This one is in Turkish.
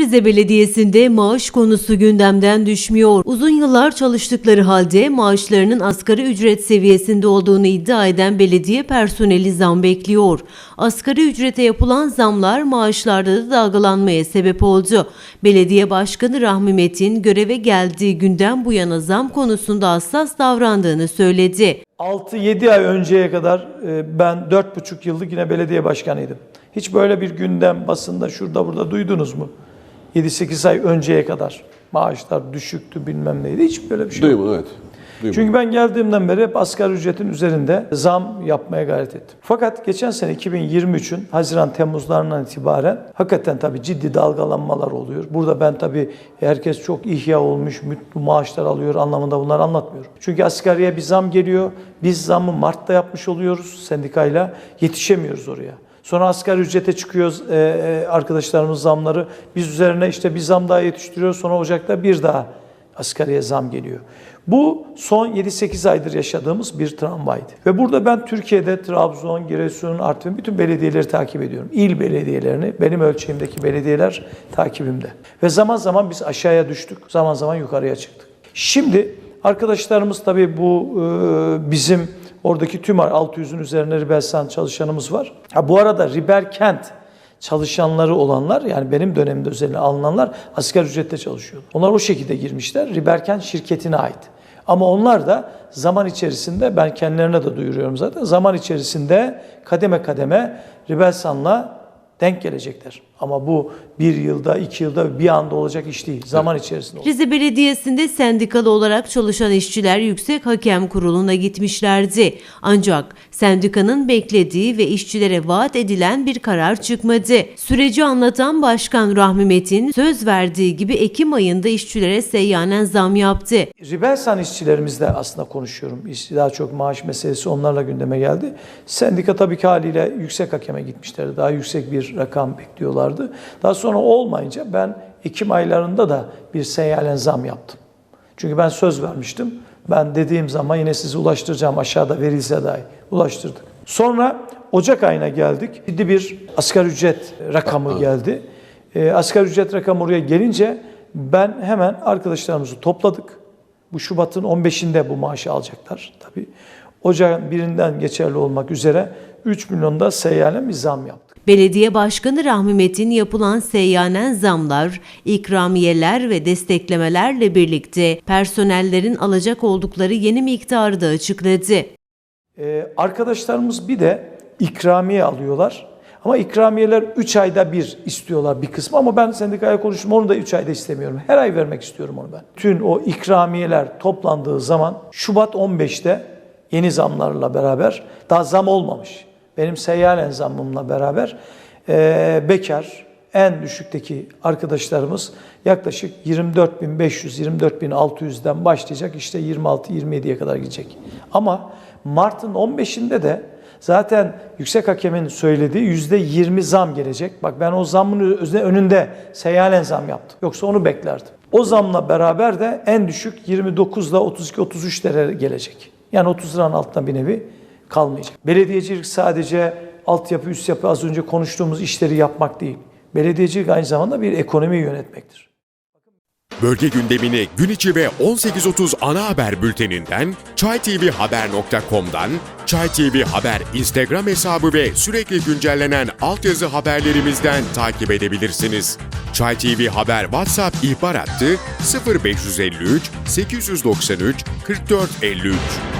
Rize Belediyesi'nde maaş konusu gündemden düşmüyor. Uzun yıllar çalıştıkları halde maaşlarının asgari ücret seviyesinde olduğunu iddia eden belediye personeli zam bekliyor. Asgari ücrete yapılan zamlar maaşlarda da dalgalanmaya sebep oldu. Belediye Başkanı Rahmi Metin göreve geldiği günden bu yana zam konusunda hassas davrandığını söyledi. 6-7 ay önceye kadar e, ben 4,5 yıllık yine belediye başkanıydım. Hiç böyle bir gündem basında şurada burada duydunuz mu? 7-8 ay önceye kadar maaşlar düşüktü bilmem neydi. Hiç böyle bir şey yok. Duymadım evet. Duymadım. Çünkü ben geldiğimden beri hep asgari ücretin üzerinde zam yapmaya gayret ettim. Fakat geçen sene 2023'ün Haziran Temmuzlarından itibaren hakikaten tabii ciddi dalgalanmalar oluyor. Burada ben tabii herkes çok ihya olmuş, mutlu maaşlar alıyor anlamında bunları anlatmıyorum. Çünkü asgariye bir zam geliyor. Biz zammı Mart'ta yapmış oluyoruz sendikayla. Yetişemiyoruz oraya. Sonra asgari ücrete çıkıyoruz e, e, arkadaşlarımız zamları. Biz üzerine işte bir zam daha yetiştiriyoruz. Sonra Ocak'ta bir daha asgariye zam geliyor. Bu son 7-8 aydır yaşadığımız bir travmaydı. Ve burada ben Türkiye'de Trabzon, Giresun, Artvin bütün belediyeleri takip ediyorum. İl belediyelerini, benim ölçeğimdeki belediyeler takibimde. Ve zaman zaman biz aşağıya düştük, zaman zaman yukarıya çıktık. Şimdi arkadaşlarımız tabii bu e, bizim oradaki tüm 600'ün üzerine Ribelsan çalışanımız var. Ha, bu arada Riberkent çalışanları olanlar yani benim dönemimde özellikle alınanlar asgari ücretle çalışıyor. Onlar o şekilde girmişler. Riberkent şirketine ait. Ama onlar da zaman içerisinde ben kendilerine de duyuruyorum zaten. Zaman içerisinde kademe kademe Ribelsan'la denk gelecekler. Ama bu bir yılda, iki yılda bir anda olacak iş değil. Zaman içerisinde olacak. Rize Belediyesi'nde sendikalı olarak çalışan işçiler Yüksek Hakem Kurulu'na gitmişlerdi. Ancak sendikanın beklediği ve işçilere vaat edilen bir karar çıkmadı. Süreci anlatan Başkan Rahmi Metin söz verdiği gibi Ekim ayında işçilere seyyanen zam yaptı. Ribelsan işçilerimizle aslında konuşuyorum. Daha çok maaş meselesi onlarla gündeme geldi. Sendika tabii ki haliyle yüksek hakeme gitmişlerdi. Daha yüksek bir rakam bekliyorlardı. Daha sonra olmayınca ben Ekim aylarında da bir seyyalen zam yaptım. Çünkü ben söz vermiştim. Ben dediğim zaman yine sizi ulaştıracağım aşağıda verilse dahi ulaştırdık. Sonra Ocak ayına geldik. Ciddi bir asgari ücret rakamı geldi. E, asgari ücret rakamı oraya gelince ben hemen arkadaşlarımızı topladık. Bu Şubat'ın 15'inde bu maaşı alacaklar tabii. Ocağın birinden geçerli olmak üzere 3 milyonda seyyalen bir zam yaptık. Belediye Başkanı Rahmi Metin yapılan seyyanen zamlar, ikramiyeler ve desteklemelerle birlikte personellerin alacak oldukları yeni miktarı da açıkladı. Ee, arkadaşlarımız bir de ikramiye alıyorlar. Ama ikramiyeler 3 ayda bir istiyorlar bir kısmı ama ben sendikaya konuştum onu da 3 ayda istemiyorum. Her ay vermek istiyorum onu ben. Tüm o ikramiyeler toplandığı zaman Şubat 15'te yeni zamlarla beraber daha zam olmamış. Benim seyyalen zammımla beraber eee, bekar en düşükteki arkadaşlarımız yaklaşık 24.500-24.600'den başlayacak işte 26-27'ye kadar gidecek. Ama Mart'ın 15'inde de zaten yüksek hakemin söylediği %20 zam gelecek. Bak ben o zammın özne- önünde seyyalen zam yaptım. Yoksa onu beklerdim. O zamla beraber de en düşük 29 ile 32-33 lira gelecek. Yani 30 liranın altında bir nevi kalmayacak. Belediyecilik sadece altyapı, üst yapı az önce konuştuğumuz işleri yapmak değil. Belediyecilik aynı zamanda bir ekonomiyi yönetmektir. Bölge gündemini gün içi ve 18.30 ana haber bülteninden, çaytvhaber.com'dan, Çay TV Haber Instagram hesabı ve sürekli güncellenen altyazı haberlerimizden takip edebilirsiniz. Çay TV Haber WhatsApp ihbar hattı 0553 893 4453.